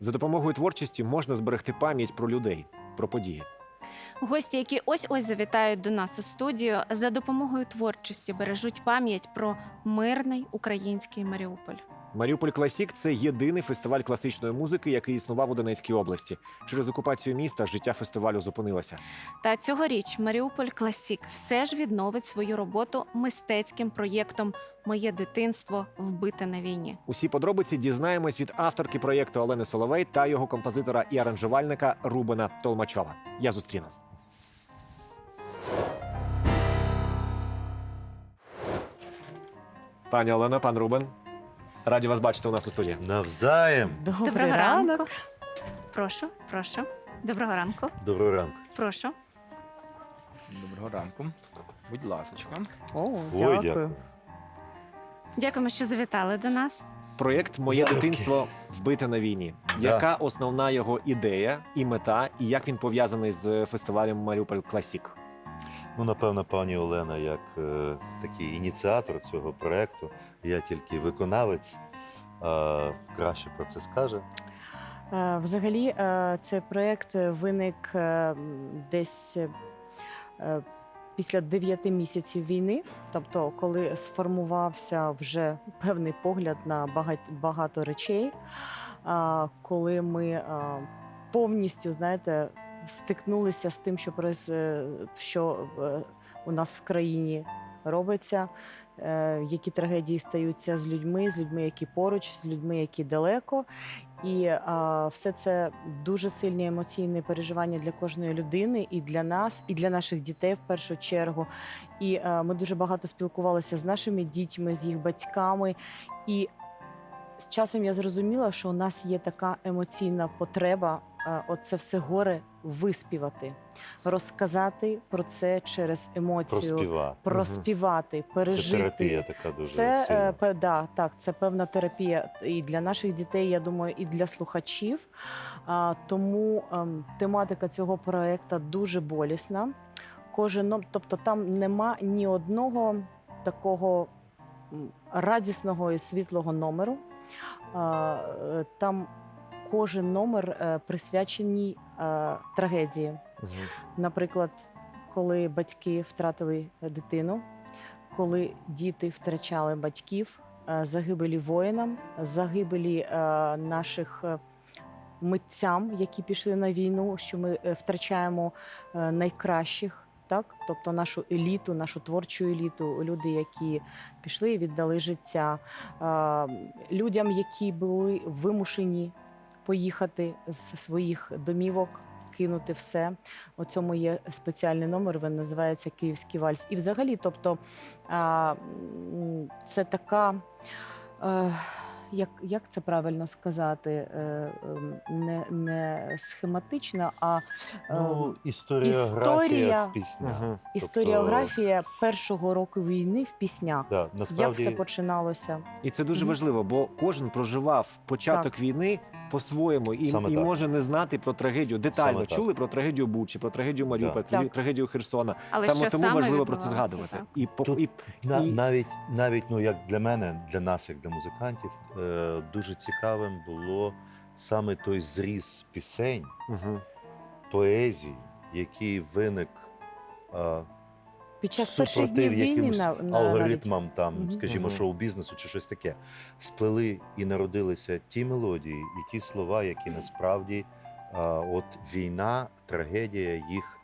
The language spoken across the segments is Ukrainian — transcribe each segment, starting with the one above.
За допомогою творчості можна зберегти пам'ять про людей, про події. Гості, які ось ось завітають до нас у студію, за допомогою творчості бережуть пам'ять про мирний український Маріуполь. Маріуполь Класік це єдиний фестиваль класичної музики, який існував у Донецькій області. Через окупацію міста життя фестивалю зупинилося. Та цьогоріч Маріуполь Класік все ж відновить свою роботу мистецьким проєктом Моє дитинство вбите на війні. Усі подробиці дізнаємось від авторки проєкту Олени Соловей та його композитора і аранжувальника Рубена Толмачова. Я зустріну. Пані Олена, пан Рубен. Раді вас бачити у нас у студії. Навзаєм. Доброго Добрий ранку. Прошу, прошу. Доброго ранку. Доброго ранку. Прошу. Доброго ранку. Будь ласочка. О, Ой, дякую. дякую. Дякуємо, що завітали до нас. Проєкт Моє Залюбки. дитинство вбите на війні. Да. Яка основна його ідея і мета, і як він пов'язаний з фестивалем Маріуполь Класік? Ну, напевно, пані Олена, як е, такий ініціатор цього проекту, я тільки виконавець, е, краще про це скаже. Е, Взагалі, е, цей проєкт виник е, десь е, після 9 місяців війни, тобто, коли сформувався вже певний погляд на багать- багато речей, а, коли ми е, повністю, знаєте, стикнулися з тим, що, е, що е, у нас в країні робиться, е, які трагедії стаються з людьми, з людьми, які поруч, з людьми, які далеко. І а, все це дуже сильні емоційні переживання для кожної людини, і для нас, і для наших дітей в першу чергу. І а, ми дуже багато спілкувалися з нашими дітьми, з їх батьками. І з часом я зрозуміла, що у нас є така емоційна потреба оце все горе виспівати, розказати про це через емоцію, Проспіва. проспівати, Це пережити. терапія така дуже Це сильна. е, да, так, це певна терапія і для наших дітей, я думаю, і для слухачів. А, тому ем, тематика цього проекту дуже болісна. Кожен, тобто там нема ні одного такого радісного і світлого номеру. А, е, там кожен номер е, присвячений е, трагедії. Наприклад, коли батьки втратили дитину, коли діти втрачали батьків, е, загибелі воїнам, загибелі е, наших е, митцям, які пішли на війну, що ми е, втрачаємо е, найкращих. Так, тобто нашу еліту, нашу творчу еліту, люди, які пішли і віддали життя, е, людям, які були вимушені поїхати з своїх домівок, кинути все. У цьому є спеціальний номер, він називається Київський вальс. І взагалі, тобто, це така. Е, як, як це правильно сказати? Е, ем, не, не схематична, а Ну, історіографія історія- в піснях. Мгм. історіографія першого року війни в піснях. Да, Як все починалося? І це дуже важливо, бо кожен проживав початок війни по-своєму і, Саме і так. може не знати про трагедію. Детально Саме так. чули про трагедію Бучі, про трагедію Маріуполя, Так. трагедію Херсона. Але саме що тому саме важливо про це відбувалося, згадувати. так. І, по- Тут і На, І- навіть, навіть ну, як для мене, для нас, як для музикантів, е, дуже цікавим було саме той зріз пісень, Мгм. поезії, який виник е, Під час перших супротив днів війни на, на навіть. алгоритмам, там, Мгм. скажімо, Мгм. шоу-бізнесу чи щось таке, сплели і народилися ті мелодії і ті слова, які насправді е, от війна, трагедія їх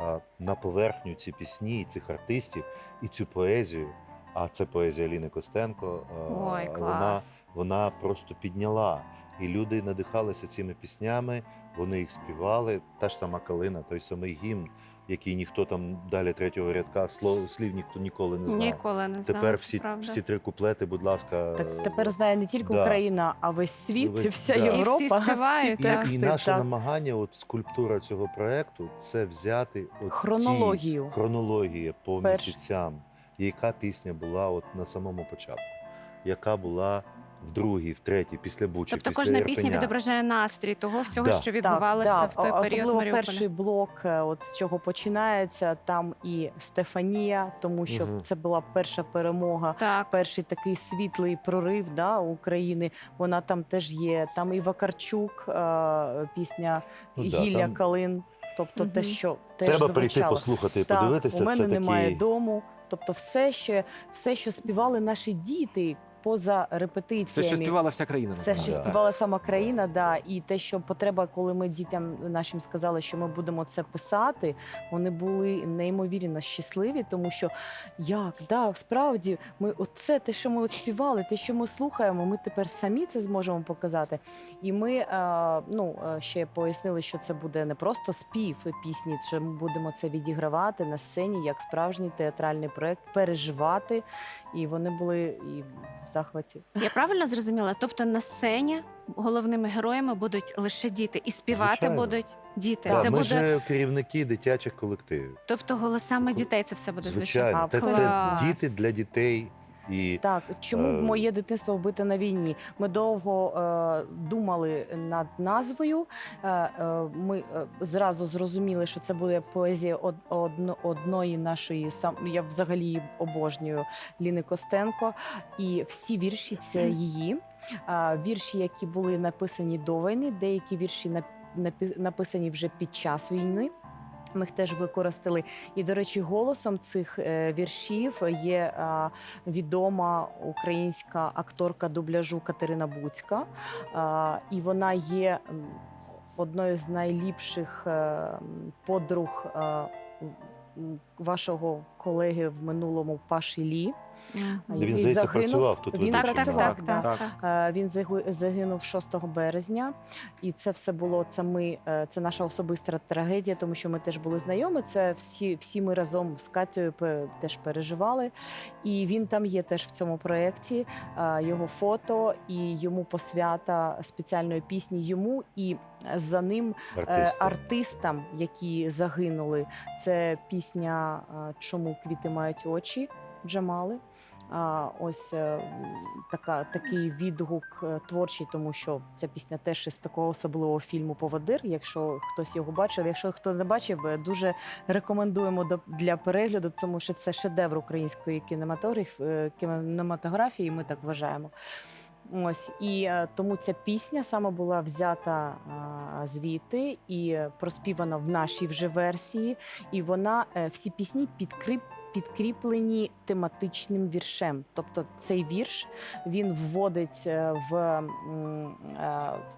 е, на поверхню ці пісні, і цих артистів, і цю поезію. А це поезія Ліни Костенко. Ой, клас. вона, вона просто підняла. І люди надихалися цими піснями, вони їх співали. Та ж сама калина, той самий гімн, який ніхто там далі третього рядка слов, слів ніхто ніколи не знав. Ніколи не знала. Тепер всі, правда. всі три куплети, будь ласка. Так тепер знає не тільки да. Україна, а весь світ, і вся да. І всі співають, І, так. і тексти, наше так. намагання, от скульптура цього проекту, це взяти от Хронологію. ті хронології по Перш- місяцям, яка пісня була от на самому початку, яка була в другій, в третій, після Бучі, Тобто після кожна пісня Ірпеня. відображає настрій того всього, Да. що відбувалося так, в той так. період Особливо Маріуполя. перший блок, е, от з чого починається, там і Стефанія, тому що Мгм. це була перша перемога. Так, Перший такий світлий прорив да, України. Вона там теж є. Там і Вакарчук, е, пісня Ну да, Гілля там Калин. Тобто те, Мгм. що теж Треба прийти звучало. послухати і Так, подивитися. у мене це немає такий... дому. Тобто, все, що, все, що співали наші діти поза репетиціями. ще співала вся країна. Все, що співала сама країна, да, і те, що потреба, коли ми дітям нашим сказали, що ми будемо це писати, вони були неймовірно щасливі, тому що як, да, справді, ми оце те, що ми от співали, те, що ми слухаємо, ми тепер самі це зможемо показати. І ми е, ну, е, ще пояснили, що це буде не просто спів пісні, що ми будемо це відігравати на сцені як справжній театральний проект, переживати. І вони були і захваті. я правильно зрозуміла? Тобто на сцені головними героями будуть лише діти, і співати Звичайно. будуть діти. Так, це ми буде, ж керівники дитячих колективів. тобто голосами дітей це все буде звучати. Звичайно, А, це, це клас. діти для дітей і Так, чому Е, моє дитинство вбите на війні? Ми довго е, думали над назвою. Е, е, ми е, зразу зрозуміли, що це буде поезія од, одно, одної нашої сам. Я взагалі її обожнюю Ліни Костенко. І всі вірші це її. Е, вірші, які були написані до війни, деякі вірші нап- написані вже під час війни. Ми їх теж використали. І, до речі, голосом цих е, віршів є відома українська акторка дубляжу Катерина Буцька. І вона є одною з найліпших е, подруг е, вашого колеги в минулому Паші Лі. Він здається працював тут. Він Так, працював, так, так, Так. так. Е, Він загинув 6 березня, і це все було це ми. е, Це наша особиста трагедія, тому що ми теж були знайомі. Це всі, всі ми разом з Катєю теж переживали. І він там є теж в цьому проєкті. е, Його фото і йому посвята спеціальної пісні йому і за ним артиста. артистам, які загинули. Це пісня Чому квіти мають очі Джамали. А, ось е, така, такий відгук е, творчий, тому що ця пісня теж із такого особливого фільму Поводир. Якщо хтось його бачив, якщо хто не бачив, е, дуже рекомендуємо до, для перегляду, тому що це шедевр української кінематограф, кінематографії. Ми так вважаємо. Ось і е, тому ця пісня саме була взята а, звідти і проспівана в нашій вже версії. І вона е, всі пісні підкріп, підкріплені тематичним віршем. Тобто цей вірш він вводить е, в,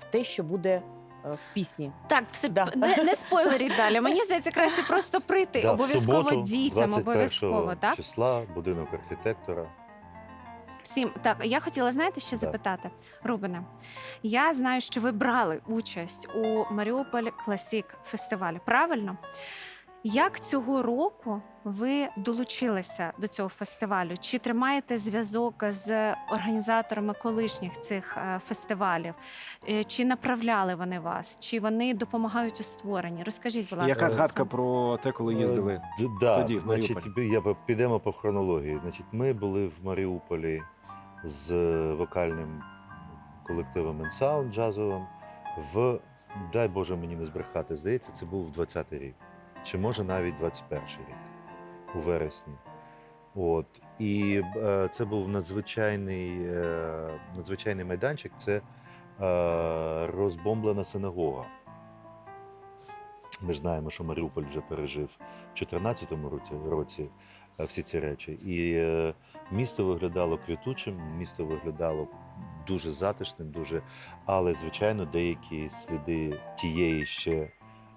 в те, що буде в пісні. Так, все Да. не, не спойлеріть далі. Мені здається, краще просто прийти. Да, в обов'язково суботу, дітям, 21 обов'язково, так? числа, будинок архітектора. Всім так, я хотіла знаєте, ще запитати, Рубине. Я знаю, що ви брали участь у Маріуполь Класік фестивалі. Правильно? Як цього року ви долучилися до цього фестивалю? Чи тримаєте зв'язок з організаторами колишніх цих е, фестивалів? Е, Чи направляли вони вас? Чи вони допомагають у створенні? Розкажіть, будь ласка. Яка згадка про те, коли їздили? Е, Да, тоді, в значить, я підемо по хронології. Значить, ми були в Маріуполі з вокальним колективом Sound джазовим. В дай Боже мені не збрехати, здається, це був 20-й рік, чи може навіть 21-й рік у вересні. От і е, це був надзвичайний, е, надзвичайний майданчик. Це е, розбомблена синагога. Ми ж знаємо, що Маріуполь вже пережив в 2014 році, році е, всі ці речі. І е, місто виглядало квітучим, місто виглядало дуже затишним, дуже, але звичайно, деякі сліди тієї ще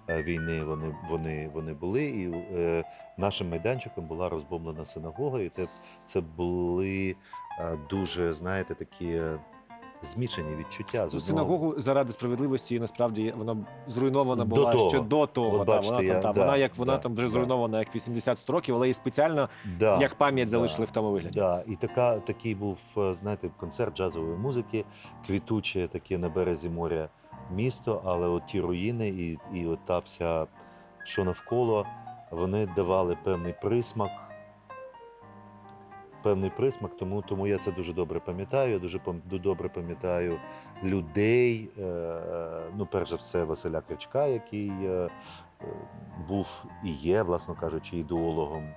війни вони, вони, вони були. І е, нашим майданчиком була розбомблена синагога, і це, це були е, дуже, знаєте, такі. е, Змішані відчуття з синагогу заради справедливості насправді вона зруйнована До була того. ще до того. От та, бачите, вона, я- там, та, да, вона як вона да, там вже да. зруйнована як 80 років, але її спеціально да. як пам'ять да. залишили в тому вигляді. Да, і така, такий був, е, знаєте, концерт джазової музики, квітуче таке на березі моря місто, але от ті руїни і, і от та вся, що навколо, вони давали певний присмак, певний присмак, тому, тому я це дуже добре пам'ятаю. Я дуже добре пам'ятаю людей. Е, ну, перш за все, Василя Кричка, який е, е, був і є, власно кажучи, ідеологом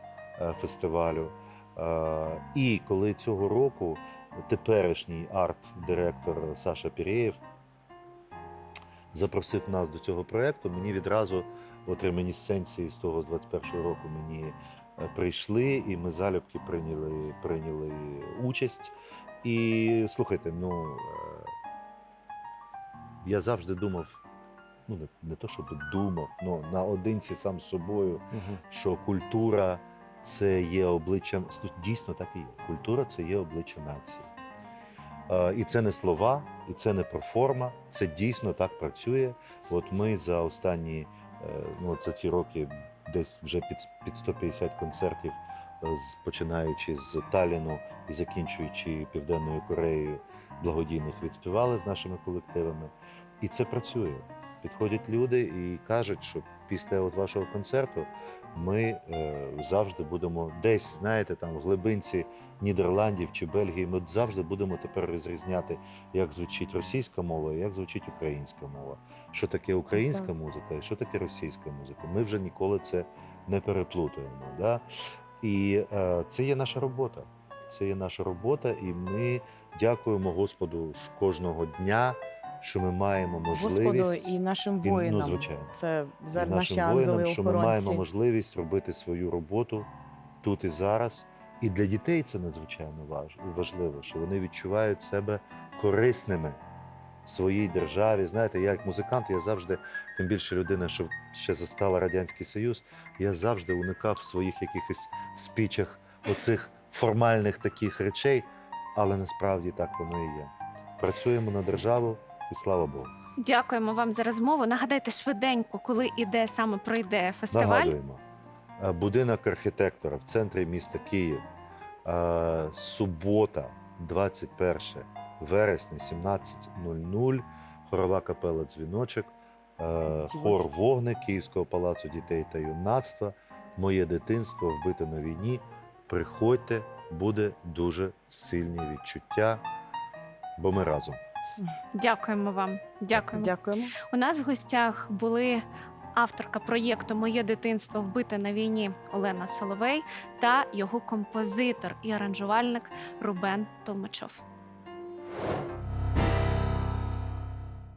фестивалю. І коли цього року теперішній арт-директор Саша Пірєєв запросив нас до цього проєкту, мені відразу от ремінісценції з того з 21-го року мені е, прийшли, і ми залюбки прийняли, прийняли участь. І слухайте, ну е, я завжди думав, ну не, не то, щоб думав, ну наодинці сам з собою, що культура це є обличчям. Дійсно так і є. Культура це є обличчя нації. Е, І це не слова, і це не проформа, це дійсно так працює. От ми за останні, е, ну за ці роки, десь вже під, під 150 концертів, е, починаючи з Таліну і закінчуючи Південною Кореєю, благодійних відспівали з нашими колективами. І це працює. Підходять люди і кажуть, що після от вашого концерту ми е, завжди будемо десь, знаєте, там в глибинці Нідерландів чи Бельгії, ми завжди будемо тепер розрізняти, як звучить російська мова і як звучить українська мова. Що таке українська музика і що таке російська музика. Ми вже ніколи це не переплутаємо. Да? І е, це є наша робота. Це є наша робота, і ми дякуємо Господу кожного дня, що ми маємо Господу можливість і нашим і, воїнам. ну, звичайно, Це і за наші воїнам, що ми маємо можливість робити свою роботу тут і зараз. І для дітей це надзвичайно важливо, що вони відчувають себе корисними в своїй державі. Знаєте, я як музикант, я завжди, тим більше людина, що ще застала Радянський Союз, я завжди уникав в своїх якихось спічах оцих формальних таких речей, але насправді так воно і є. Працюємо на державу, і слава Богу. Дякуємо вам за розмову. Нагадайте швиденько, коли іде саме пройде фестиваль. Нагадуємо. Е, Будинок архітектора в центрі міста Київ. Е, Субота, 21 вересня, 17.00. Хорова капела Дзвіночок, е, хор Вогник Київського палацу дітей та юнацтва. Моє дитинство вбите на війні. Приходьте, буде дуже сильні відчуття, бо ми разом. Дякуємо вам. Дякуємо. Дякуємо. У нас в гостях були авторка проєкту Моє дитинство вбите на війні Олена Соловей та його композитор і аранжувальник Рубен Толмачов.